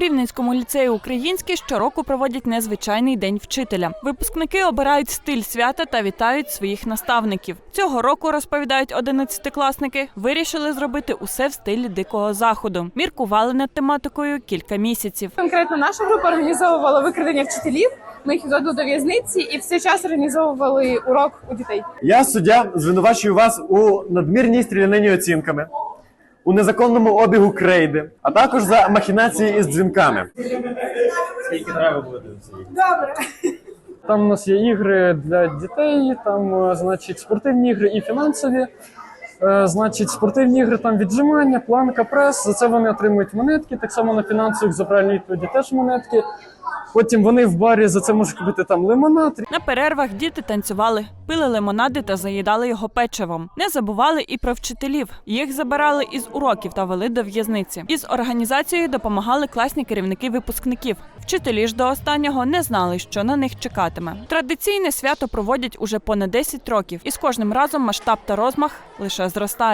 У Рівненському ліцеї Український щороку проводять незвичайний день вчителя. Випускники обирають стиль свята та вітають своїх наставників. Цього року розповідають одинадцятикласники, вирішили зробити усе в стилі дикого заходу. Міркували над тематикою кілька місяців. Конкретно наша група організовувала викрадення вчителів. Ми їх відводили до в'язниці і в цей час організовували урок у дітей. Я суддя звинувачую вас у надмірній стрілянині оцінками, у незаконному обігу крейди, а також за махінації із дзвінками. Скільки треба буде? Там у нас є ігри для дітей, там, е, значить, спортивні ігри і фінансові. Е, Значить, спортивні ігри там віджимання, планка, прес. За це вони отримують монетки. Так само на фінансових за правильні відповіді теж монетки. Потім вони в барі за це можуть купити там лимонад, На перервах діти танцювали, пили лимонади та заїдали його печивом. Не забували і про вчителів. Їх забирали із уроків та вели до в'язниці. Із організацією допомагали класні керівники випускників. Вчителі ж до останнього не знали, що на них чекатиме. Традиційне свято проводять уже понад 10 років, і з кожним разом масштаб та розмах лише зростає.